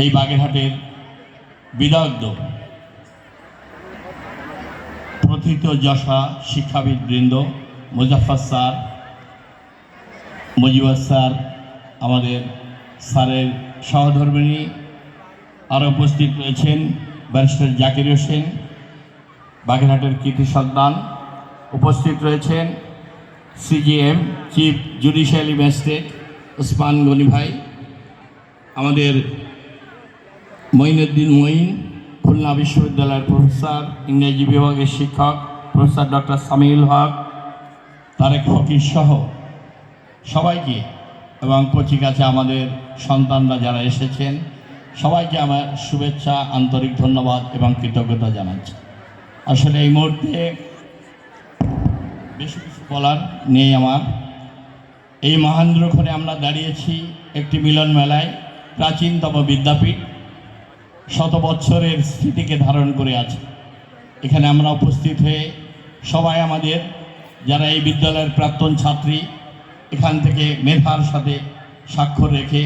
এই বাগেরহাটের বিদগ্ধ প্রথিত যশা শিক্ষাবিদ বৃন্দ মুজাফর স্যার, মুজিবর স্যার, আমাদের স্যারের সহধর্মিণী আরও উপস্থিত রয়েছেন, ব্যারিস্টার জাকির হোসেন, বাগেরহাটের কৃতি সন্তান উপস্থিত রয়েছেন, CGM chief judicially magistrate Osman Gani ভাই, আমাদের মঈনুদ্দিন মঈন, খুলনা বিশ্ববিদ্যালয়ের প্রফেসর, ইংরেজি বিভাগের শিক্ষক, প্রফেসর ডক্টর সামিউল হক, তারেক ফকির সহ সবাইকে এবং কাছে আমাদের সন্তানরা যারা এসেছেন, সবাইকে আমার শুভেচ্ছা, আন্তরিক ধন্যবাদ এবং কৃতজ্ঞতা জানাচ্ছি। আসলে এই মুহূর্তে বেশি কিছু বলার নেই আমার। এই মহেন্দ্রক্ষণে আমরা দাঁড়িয়েছি একটি মিলন মেলায়, প্রাচীনতম বিদ্যাপীঠ। শত বৎসরের স্মৃতিকে ধারণ করে আছে এখানে আমরা উপস্থিত হয়ে সবাই আমাদের যারা এই বিদ্যালয়ের প্রাক্তন ছাত্রী, এখান থেকে মেধার সাথে স্বাক্ষর রেখে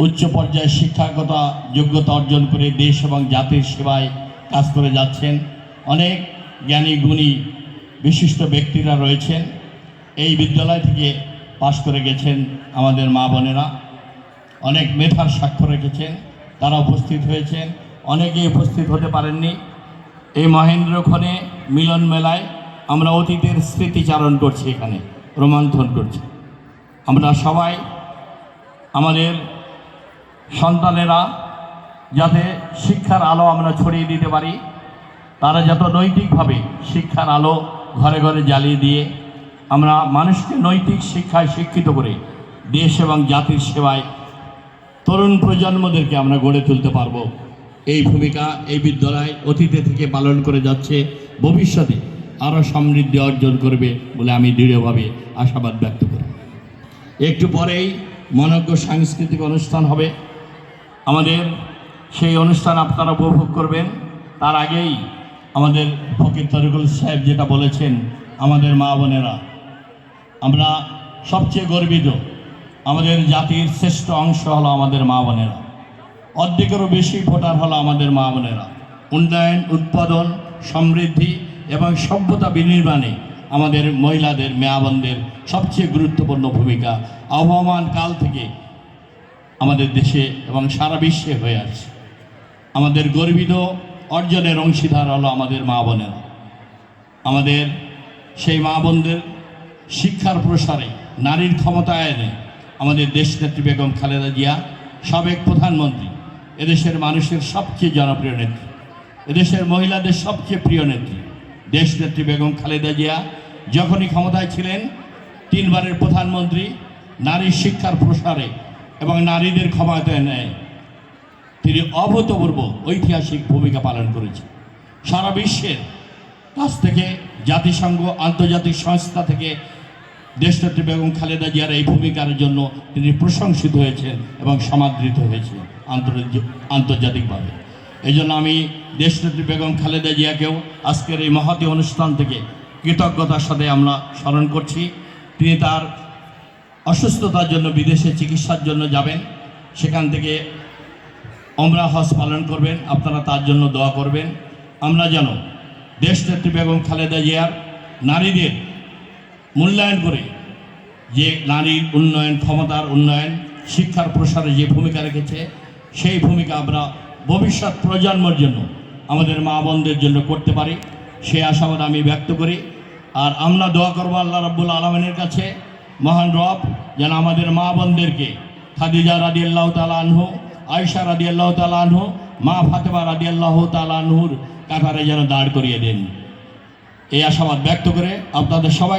উচ্চ পর্যায়ে শিক্ষাগত যোগ্যতা অর্জন করে দেশ এবং জাতির সেবায় কাজ করে যাচ্ছেন। অনেক জ্ঞানী, গুণী, বিশিষ্ট ব্যক্তিরা রয়েছেন। এই বিদ্যালয় থেকে পাশ করে গেছেন আমাদের মা বোনেরা। অনেক মেধার স্বাক্ষর রেখেছেন। তারা উপস্থিত হয়েছেন। অনেকেই উপস্থিত হতে পারেননি। এই মহেন্দ্রক্ষণে মিলন মেলায় আমরা অতীতের স্মৃতিচারণ করছি এখানে রোমান্থন করছি। আমরা সবাই, আমাদের সন্তানেরা যাতে শিক্ষার আলো আমরা ছড়িয়ে দিতে পারি, তারা যত নৈতিকভাবে শিক্ষার আলো ঘরে ঘরে জ্বালিয়ে দিয়ে আমরা মানুষকে নৈতিক শিক্ষায় শিক্ষিত করে দেশ এবং জাতির সেবায় তরুণ প্রজন্মদেরকে আমরা গড়ে তুলতে পারব। এই ভূমিকা এই বিদ্যালয় অতীতে থেকে পালন করে যাচ্ছে। ভবিষ্যতে আরও সমৃদ্ধি অর্জন করবে বলে আমি দৃঢ়ভাবে আশাবাদ ব্যক্ত করি। একটু পরেই মনজ্ঞ সাংস্কৃতিক অনুষ্ঠান হবে। আমাদের সেই অনুষ্ঠান আপনারা উপভোগ করবেন। তার আগেই আমাদের ফকির তরিকুল সাহেব যেটা বলেছেন, আমাদের মা বোনেরা, আমরা সবচেয়ে গর্বিত আমাদের জাতির শ্রেষ্ঠ অংশ হলো আমাদের মা বোনেরা। অর্ধেকেরও বেশি ভোটার হলো আমাদের মা বোনেরা। উন্নয়ন, উৎপাদন, সমৃদ্ধি এবং সভ্যতা বিনির্মাণে আমাদের মহিলাদের মেয়া বোনদের সবচেয়ে গুরুত্বপূর্ণ ভূমিকা আবহমান কাল থেকে আমাদের দেশে এবং সারা বিশ্বে হয়ে আছে আমাদের গর্বিত অর্জনের অংশীদার হলো আমাদের মা বোনেরা। আমাদের সেই মা বোনদের শিক্ষার প্রসারে, নারীর ক্ষমতায়নে আমাদের দেশ দেশনেত্রী বেগম খালেদা জিয়া, সাবেক প্রধানমন্ত্রী, এদেশের মানুষের সবচেয়ে জনপ্রিয় নেত্রী, এদেশের মহিলাদের সবচেয়ে প্রিয় নেত্রী দেশ দেশনেত্রী বেগম খালেদা জিয়া যখনই ক্ষমতায় ছিলেন, তিনবারের প্রধানমন্ত্রী, নারীর শিক্ষার প্রসারে এবং নারীদের ক্ষমতায় নেয়, তিনি অভূতপূর্ব ঐতিহাসিক ভূমিকা পালন করেছে সারা বিশ্বের কাছ থেকে জাতিসংঘ, আন্তর্জাতিক সংস্থা থেকে দেশনেত্রী বেগম খালেদা জিয়ার এই ভূমিকার জন্য তিনি প্রশংসিত হয়েছেন এবং সমাদৃত আন্তর্জাতিক আন্তর্জাতিকভাবে। এই জন্য আমি দেশনেত্রী বেগম খালেদা জিয়াকেও আজকের এই মহতী অনুষ্ঠান থেকে কৃতজ্ঞতার সাথে আমরা স্মরণ করছি। তিনি তার অসুস্থতার জন্য বিদেশে চিকিৎসার জন্য যাবেন। সেখান থেকে অমরা হজ পালন করবেন। আপনারা তার জন্য দোয়া করবেন। আমরা যেন দেশনেত্রী বেগম খালেদা জিয়ার নারীদের মূল্যায়ন করে যে নারীর উন্নয়ন, ক্ষমতার উন্নয়ন, শিক্ষার প্রসারে যে ভূমিকা রেখেছে, সেই ভূমিকা আমরা ভবিষ্যৎ প্রজন্মের জন্য, আমাদের মা বোনদের জন্য করতে পারি। সেই আশাবাদ আমি ব্যক্ত করি। আর আমরা দোয়া করব আল্লাহ রাব্বুল আলমিনের কাছে। মহান রব, যেন আমাদের মা বোনদেরকে, খাদিজা রাদি আল্লাহ তালা আনহু আয়সা রাদি আল্লাহ তালা আনহু, মা ফাতেমা রাদি আল্লাহ তালা আনহুর কাতারে যেন দাঁড় করিয়ে দেন। এই আশাবাদ ব্যক্ত করে আপনাদের সবাই